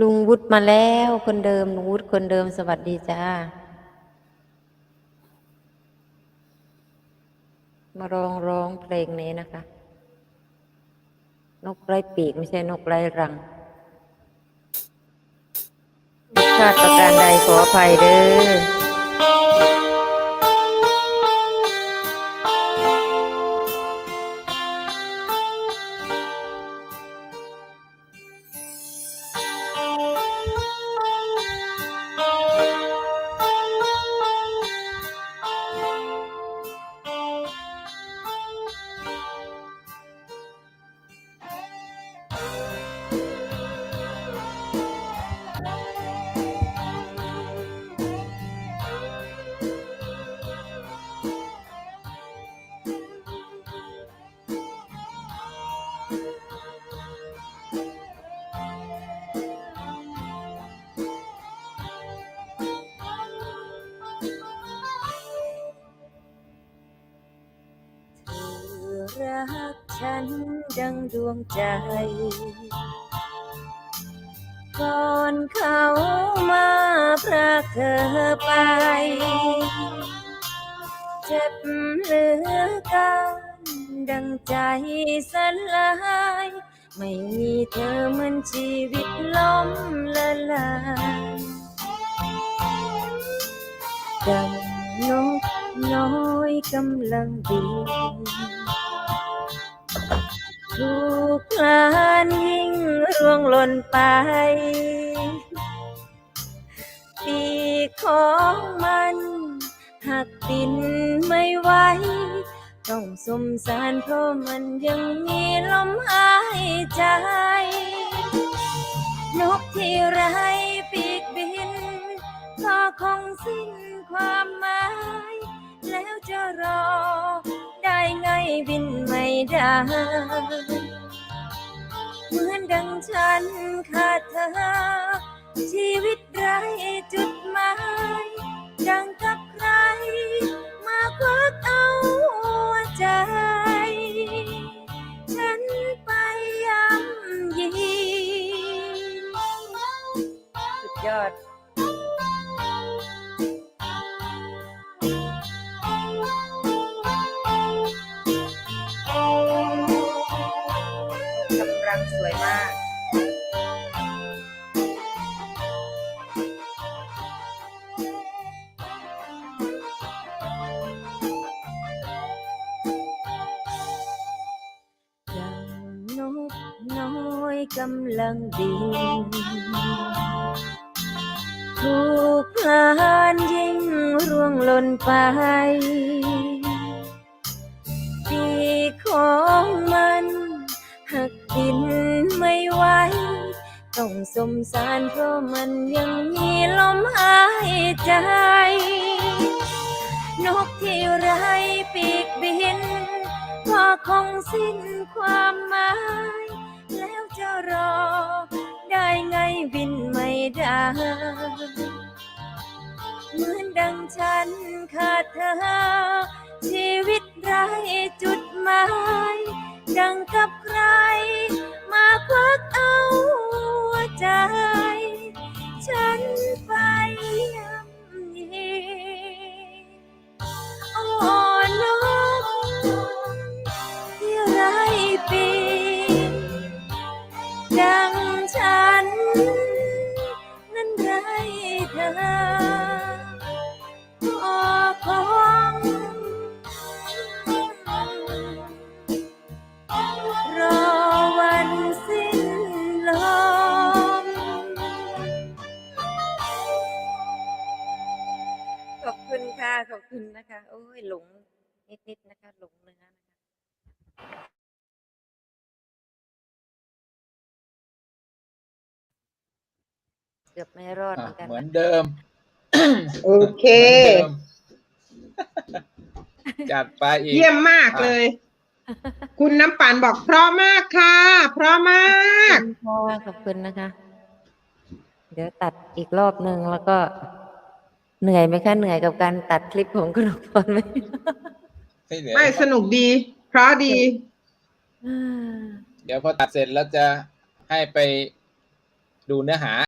ลุงวุฒิมาแล้วคนเดิมลุงวุฒิคนเดิมสวัสดีจ้า มาร้องร้องเพลงนี้นะคะ นกไร้ปีกไม่ใช่นกไร้รังผิดพลาดประการใดขออภัยเด้อ รักฉันดังดวงใจ ก่อนเขามาพรากเธอไป เจ็บเหลือกันดังใจสลาย ไม่มีเธอเหมือนชีวิตล้มละลายดังนกน้อยกำลังบิน ถูกพลานยิ่งร่วงหล่นไปปีของมันหักบินไม่ไหวต้องสมสารเพราะมันยังมีลมหายใจ นกที่ไรปีกบิน ก็คงสิ้นความหมาย แล้วจะรอ บินไม่ได้ เหมือนดังฉันขาดเธอ ชีวิตไร้จุดหมาย ดังกับใคร มาควักเอาใจ ฉันไปย้ำยีสุดยอด สวยมากนกน้อยกำลังบินถูกพลานยิ่งร่วงหล่นไป สมสารเพราะมันยังมีลมหายใจ นกที่ไรปีกบิน ก็คงสิ้นความหมาย แล้วจะรอ ได้ไงบินไม่ได้เหมือนดังฉันขาดเธอ ชีวิตไร้จุดหมาย ดังกับใครมาควักเอา ใจ ฉันไป ขอบคุณนะคะ โอ้ยหลงนิดๆนะคะ หลงเนื้อนะคะเกือบไม่รอดเหอะมือนกันเหมือนนะเดิม โอเคเหมือนเดิมจัดไปอีก เยี่ยมมากเลย คุณน้ำปั่นบอกเพราะมากค่ะ เพราะมากขอบคุณค่ะขอบคุณนะคะ เดี๋ยวตัดอีกรอบหนึ่งแล้วก็ เหนื่อยไหมคะเหนื่อยกับการตัดคลิปของกนกพรไหมไม่เหลือไม่สนุกดีเพราะดีอ่าเดี๋ยวพอตัดเสร็จแล้วจะให้ไปดูเนื้อหา